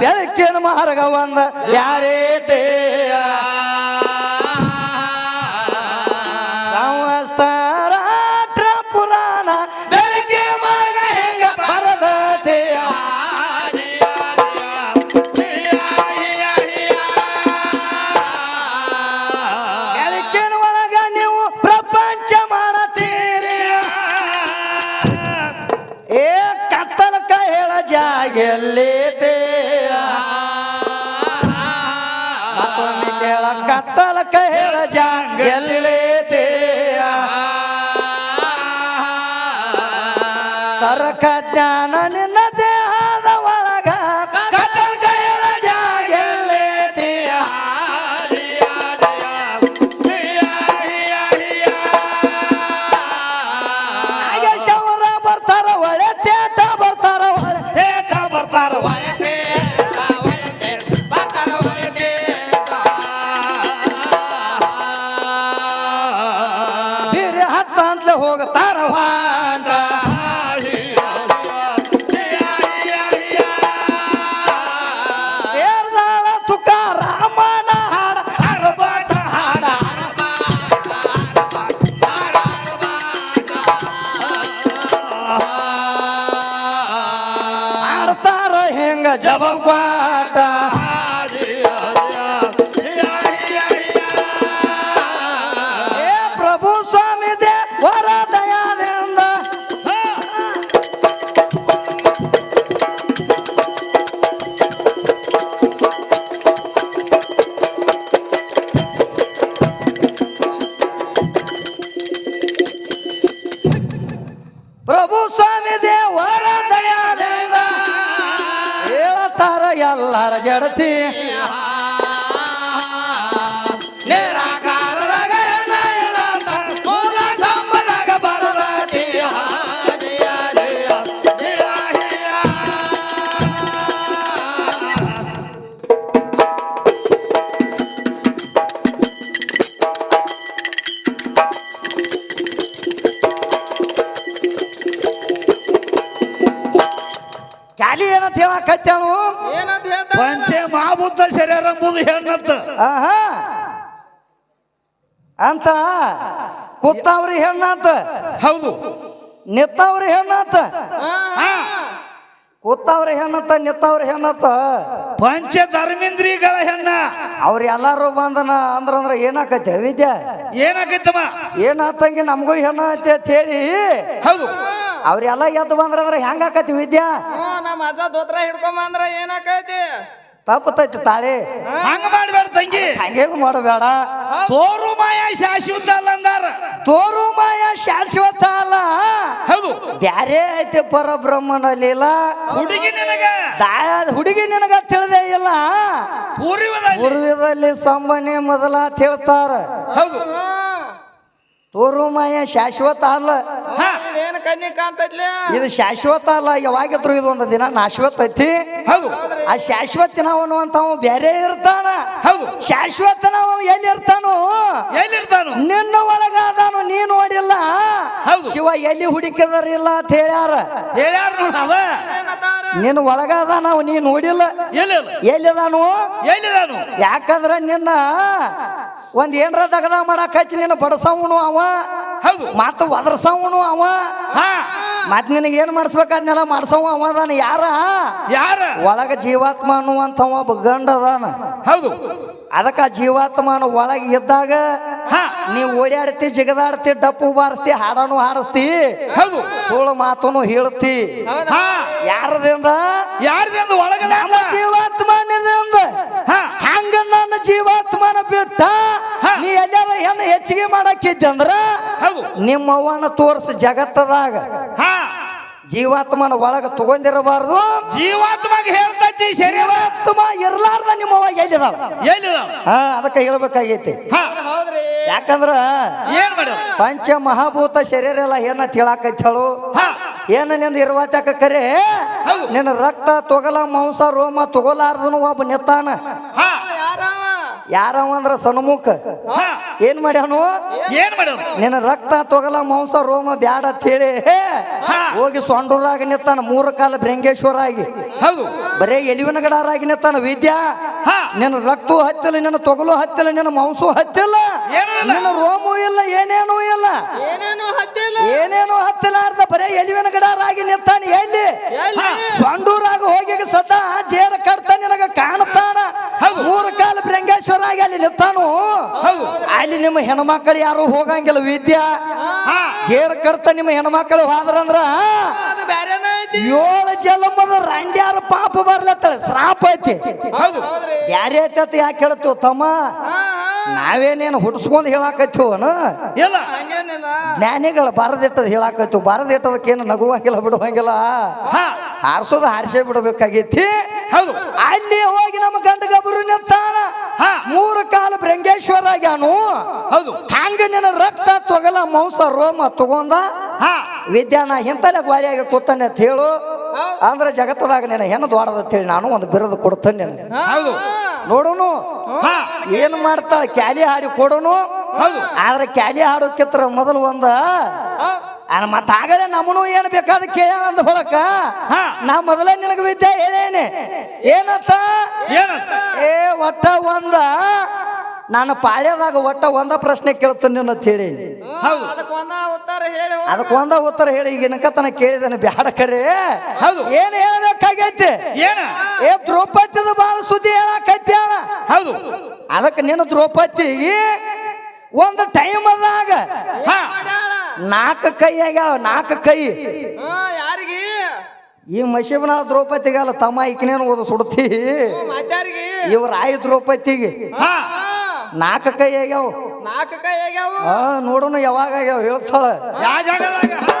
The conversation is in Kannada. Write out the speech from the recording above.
ಬೆಳಕಿನ ಮಾರ್ಗ ಒಂದ ಬ್ಯಾರೆ ಜಾಗೆಲ್ಲೈತೆ ಮತ್ತೊಮ್ಮೆ ಕೇಳ ಕತ್ತಲ ಜಾಗೆಲ್ಲೈತೆ ತರಕ ಹೆಂಗ ಏ ಪ್ರಭು ಸ್ವಾಮಿ ದೇ ವರ ದಯಾದಿಂದ. ಪ್ರಭು ಸ್ವಾಮಿ ಜಯ, ಜಯ. ಕ್ಯಾಲಿ ಏನಂತ ಹೇಳಕತ್ತೇನು? ಪಂಚೆ ಮಹಾಬುದ್ಧ ಶರೀರ ಎಂಬುದು ಹೆಣ್ಣತ್ತ ಆಹಾ. ಅಂತ ಕೂತಾವ್ರಿ ಹೆಣ್ಣಾತ. ಹೌದು. ನಿತ್ತವ್ರಿ ಹೆಣ್ಣಾತ. ಹಾ. ಕೂತಾವ್ರಿ ಹೆಣ್ಣತ್ತ ನಿತ್ತವ್ರಿ ಹೆಣ್ಣತ್ತ ಪಂಚ ಧರ್ಮೇಂದ್ರಿಗಳ ಹೆಣ್ಣ. ಅವ್ರ ಎಲ್ಲಾರು ಬಂದನ ಅಂದ್ರ ಅಂದ್ರ ಏನಾಕೈತೆ ವಿದ್ಯಾ? ಏನಾಗೈತಮ್ಮ ಏನಾತಂಗಿ ನಮಗೂ ಹೆಣ್ಣ ಐತೆ ಅಂತ ಹೇಳಿ. ಹೌದು. ಅವ್ರೆಲ್ಲ ಎದ್ದು ಬಂದ್ರ ಅಂದ್ರೆ ಹೆಂಗ ಆಕತಿ ವಿದ್ಯಾ? ಹ್ಞೂ ನಮ್ಮ ಅಜ್ಜ ದೋತ್ರ ಹಿಡ್ಕೊಂಬಂದ್ರ ಏನಾಕೈತಿ ತಪ್ಪತೈತಿ ತಾಳಿ ಹಂಗ ಮಾಡ್ಬೇಡ ತಂಗಿ ಹಂಗೇನು ಮಾಡಬೇಡ ತೋರು ಮಾಯ ಶಾಶ್ವತ ಅಲ್ಲ ಅಂದಾರ ತೋರು ಮಾಯ ಶಾಶ್ವತ ಅಲ್ಲ ಹೌದು ಬ್ಯಾರೆ ಐತೆ ಪರಬ್ರಹ್ಮನ ಲೀಲ ಹುಡುಗಿ ನಿನಗ ದಾ- ಹುಡುಗಿ ನಿನಗ ತಿಳಿದೇ ಇಲ್ಲ ಪೂರ್ವದಲ್ಲಿ ಪೂರ್ವದಲ್ಲಿ ಸಂಬನಿ ಮೊದಲ ಅಂತ ಹೇಳ್ತಾರ ಹೌದು ತೋರು ಮಾಯ ಶಾಶ್ವತ ಅಲ್ಲ ಹಾ ಕನ್ನಿ ಕಣ್ಣಿ ಕಾಣ್ತೈತ್ಲೆ? ಇದು ಶಾಶ್ವತ ಅಲ್ಲ ಯಾವಾಗಿದ್ರು ಇದು ಒಂದು ದಿನ ನಾಶ್ವತ ಐತಿ. ಹೌದು. ಆ ಶಾಶ್ವತ ನಾವು ಅವ ಬೇರೆ ಇರ್ತಾನ. ಹೌದು. ಶಾಶ್ವತ ನಾವು ಎಲ್ಲಿ ಇರ್ತಾನು ಎಲ್ಲಿರ್ತಾನು? ನಿನ್ನ ಒಳಗಾದಾನು ನೀ ನೋಡಿಲ್ಲ. ಹೌದು. ಶಿವ ಎಲ್ಲಿ ಹುಡುಕಿದರಿಲ್ಲ ಅಂತ ಹೇಳ್ಯಾರ. ಹೇಳ್ಯಾರ ನೋಡ ಅದ ನಿನ್ನ ಒಳಗಾದ ನಾವು ನೀ ನೋಡಿಲ್ಲ. ಎಲ್ಲಿ ಎಲ್ಲಿದಾನು? ಎಲ್ಲಿದಾನು? ಯಾಕಂದ್ರ ನಿನ್ನ ಒಂದ್ ಏನ್ರ ದಗದ ಮಾಡಕ್ ಹಚ್ಚಿ ನಿನ್ನ ಬಡಸವನು ಅವ. ಹೌದು. ಮತ್ತ ಒದರ್ಸವನು ಅವ. ಹಾ. ಮತ್ ನಿನಗೆ ಏನ್ ಮಾಡಿಸ್ಬೇಕಾದ್ನೆಲ್ಲ ಮಾಡ್ಸವ ಅವ ಅದಾನ. ಯಾರ? ಯಾರ? ಒಳಗ ಜೀವಾತ್ಮ ಅನ್ನುವಂಥವ ಒಬ್ಬ ಗಂಡ ಅದಾನ. ಹೌದು. ಅದಕ್ಕ ಜೀವಾತ್ಮನ ಒಳಗೆ ಇದ್ದಾಗ ನೀವು ನೀ ಓಡಾಡ್ತಿ ಜಿಗದಾಡ್ತಿ ಡಪ್ಪು ಬಾರಿಸ್ತಿ ಹಾಡನು ಹಾಡಿಸ್ತಿ. ಹೌದು. ಸುಳ್ಳು ಮಾತನು ಹೇಳ್ತಿ ಯಾರದಿಂದ? ಯಾರದಿಂದ? ಒಳಗ ಜೀವಾತ್ಮ ಜೀವಾತ್ಮನಿಂದ. ಹಂಗ ನನ್ನ ಜೀವಾತ್ಮನ ಬಿಟ್ಟ. ನೀ ಎಲ್ಲಾರ ಹೆಣ್ಣು ಹೆಚ್ಚಿಗೆ ಮಾಡಕ್ಕಿದ್ದಂದ್ರ ಹೌದು ನಿಮ್ಮ ಅವ್ವನ ತೋರ್ಸಿ ಜಗತ್ತದಾಗ. ಹಾ. ಜೀವಾತ್ಮನ ಒಳಗ ತಗೊಂಡಿರಬಾರದು. ಜೀವಾತ್ಮಗೆ ಹೇಳ್ತೈತಿ ಶರೀರಾತ್ಮ ಇರ್ಲಾರ್ದ ನಿಮ್ಮವ್ವ ಎಲ್ಲಿದ ಹಾ ಅದಕ್ಕೆ ಹೇಳ್ಬೇಕಾಗೈತಿ. ಹಾ. ಹೌದ್ರಿ. ಯಾಕಂದ್ರ ಏನ್ ಮಾಡ ಪಂಚ ಮಹಾಭೂತ ಶರೀರ ಎಲ್ಲ ಏನ ತಿಳಾಕೈತಿ ಹೇಳು? ಹಾ. ಏನ ನಿಂದ ಇರುವಾತ್ಯಾಕ ಕರೆ? ಹೌದು. ನಿನ್ನ ರಕ್ತ ತೊಗಲ ಮಾಂಸ ರೋಮ ತೊಗಲಾರ್ದನು ಒಬ್ಬ ನಿತ್ತಾನ. ಹಾ. ಯಾರವ? ಅಂದ್ರ ಸನ್ಮುಖ ಹಾ. ಏನ್ ಮಾಡ್ಯಾನು ಏನ್ ಮಾಡ್ಯಾವ ನಿನ್ನ ರಕ್ತ ತೊಗಲ ಮಾಂಸ ರೋಮ ಬ್ಯಾಡ ಅಂತ ಹೇಳಿ ಹಾ. ಹೋಗಿ ಸೊಂಡೂರಾಗ ನಿತ್ತಾನ ಮೂರು ಕಾಲ ಬ್ರಂಗೇಶ್ವರ ಆಗಿ ಹೌದು. ಬರೇ ಎಲಿವಿನ ಗಡಾರಾಗಿ ನಿತ್ತಾನ ವಿದ್ಯಾ ಹಾ. ನಿನ್ನ ರಕ್ತ ಹತ್ತಿಲ್ಲ ನಿನ್ನ ತೊಗಲು ಹತ್ತಿಲ್ಲ ನಿನ್ನ ಮಾಂಸು ಹತ್ತಿಲ್ಲ. ನಿನ್ನ ರೋಮು ಇಲ್ಲ ಏನೇನೂ ಇಲ್ಲ. ಏನೇನು ಹತ್ತಿಲ್ಲ. ಏನೇನೋ ಹತ್ತಿಲಾರ್ದ ಬರೇ ಎಲಿವಿನ ಗಡಾರಾಗಿ ನಿಂತಾನ ಎಲ್ಲಿ? ಸೊಂಡೂರಾಗ ಹೋಗಿ ಸದಾ ಜೇರ ಕಡ್ತ ನಿನಗ ಕಾಣ್ತಾನ ಹೌದು. ಮೂರು ಕಾಲ ಬ್ರಂಗೇಶ್ವರ ಆಗಿ ಅಲ್ಲಿ ನಿಂತಾನು. ಅಲ್ಲಿ ನಿಮ್ಮ ಹೆಣ್ಮಕ್ಳು ಯಾರು ಹೋಗಂಗಿಲ್ಲ ವಿದ್ಯಾ. ಜೇರ ಕರ್ತ ನಿಮ್ಮ ಹೆಣ್ಮಕ್ಳು ಹೋದ್ರಂದ್ರ ಏಳು ಜನ್ಮದ ರಂಡ್ಯಾರ ಪಾಪ ಬರ್ಲತ್ತಾಳೆ ಶ್ರಾಪ ಐತಿ. ಯಾರೇ ಐತಿ ಯಾಕೆ ಹೇಳ್ತೀವ ತಮ್ಮ? ನಾವೇನೇನು ಹುಟ್ಟಿಸ್ಕೊಂಡು ಹೇಳಾಕತ್ತೀವನು ಇಲ್ಲ. ಜ್ಞಾನಿಗಳು ಬರದಿಟ್ಟದ್ ಹೇಳಾಕತ್ತೀವಿ. ಬರದಿಟ್ಟದಕ್ಕೇನು ನಗುವಂಗಿಲ್ಲ ಬಿಡುವಂಗಿಲ್ಲ? ಹಾ. ಹಾರಿಸೋದು ಹಾರಿಸೇ ಬಿಡಬೇಕಾಗೈತಿ. ಹೌದು. ಅಲ್ಲಿ ಹೋಗಿ ನಮ್ಮ ಗಂಡ ಗಬ್ರು ನಿಂತಾನ. ಹಾ. ಮೂರು ಕಾಲ ಭೃಂಗೇಶ್ವರ ಆಗ್ಯಾನು. ಹೌದು. ಹಂಗ ನಿನ್ನ ರಕ್ತ ತೊಗಲ ಮಾಂಸ ರೋಮ ತಗೊಂಡ ಹಾ. ವಿದ್ಯಾನ ಇಂತಲೇ ಗಾಳಿಯಾಗಿ ಕೂತಾನೆ ಅಂತ ಹೇಳು. ಅಂದ್ರೆ ಜಗತ್ತದಾಗ ನಿನ್ನ ಹೆಣ್ಣು ದೊಡ್ಡದ ಅಂತ ಹೇಳಿ ನಾನು ಒಂದು ಬಿರದು ಕೊಡ್ತೇನೆ ನಿನಗೆ. ಹಾ, ಹೌದು. ನೋಡುನು? ಹಾ. ಏನ್ ಮಾಡ್ತಾಳೆ? ಕ್ಯಾಲಿ ಹಾಡಿ ಕೊಡೋನು? ಆದ್ರೆ ಕ್ಯಾಲಿ ಹಾಡೋಕಿತ್ರ ಮೊದಲು ಒಂದ. ಮತ್ತ ಆಗಲೇ ನಮ್ಮನು ಏನ್ ಬೇಕಾದ ಕೇಳ ಅಂತ ಹೊಳಕ ಹಾ. ನಾ ಮೊದಲೇ ನಿನಗೆ ವಿದ್ಯೆ ಹೇಳೇನೆ. ಏನತ್ತ ಏನಂತ? ಏ ಒಟ್ಟ ಒಂದ ನಾನು ಪಾಳ್ಯದಾಗ ಒಟ್ಟ ಒಂದ ಪ್ರಶ್ನೆ ಕೇಳ್ತೀನಿ ಅಂತ ಹೇಳಿ. ಹೌದು. ಅದಕ್ಕೆ ಒಂದ ಉತ್ತರ ಹೇಳಿ ಹೋಗು. ಅದಕ್ಕೆ ಒಂದ ಉತ್ತರ ಹೇಳಿ ಈಗ ತನ ಕೇಳಿದಾನೆ ಬ್ಯಾಡ ಕರೆ. ಹೌದು. ಏನ್ ಹೇಳಬೇಕಾಗೈತಿ? ಏನ? ಏ ದ್ರೌಪದಿದ ಬಾಳ ಸುದ್ದಿ ಹೇಳಕೈತಿ ಅಣ್ಣ ಹೌದು. ಅದಕ್ಕೆ ನೀನು ದ್ರೌಪದಿಗೆ ಒಂದು ಟೈಮ್ ಅದಾಗ. ನಾಲ್ಕು ಕೈ ಆಗ್ಯಾವ ನಾಲ್ಕು ಕೈ. ಹಾ ಯಾರಿಗೆ? ಈ ಮಶಿಬನ ದ್ರೌಪದಿಗಲ್ಲ ತಮ್ಮ ಈಕಿನೇನು ಓದು ಸುಡ್ತಿ? ಇವ್ರಾಯ ಇವ್ರ ಆಯ್ ದ್ರೌಪದಿಗೆ. ಹಾ. ನಾಲ್ಕು ಕೈ ಆಗ್ಯಾವ. ನಾಲ್ಕು ಕೈ ಆಗ್ಯಾವ. ಆ ನೋಡೋಣ ಯಾವಾಗ ಆಗ್ಯಾವ ಹೇಳ್ತಾಳೆ. ಯಾವ ಜಾಗದಾಗ ಹಾ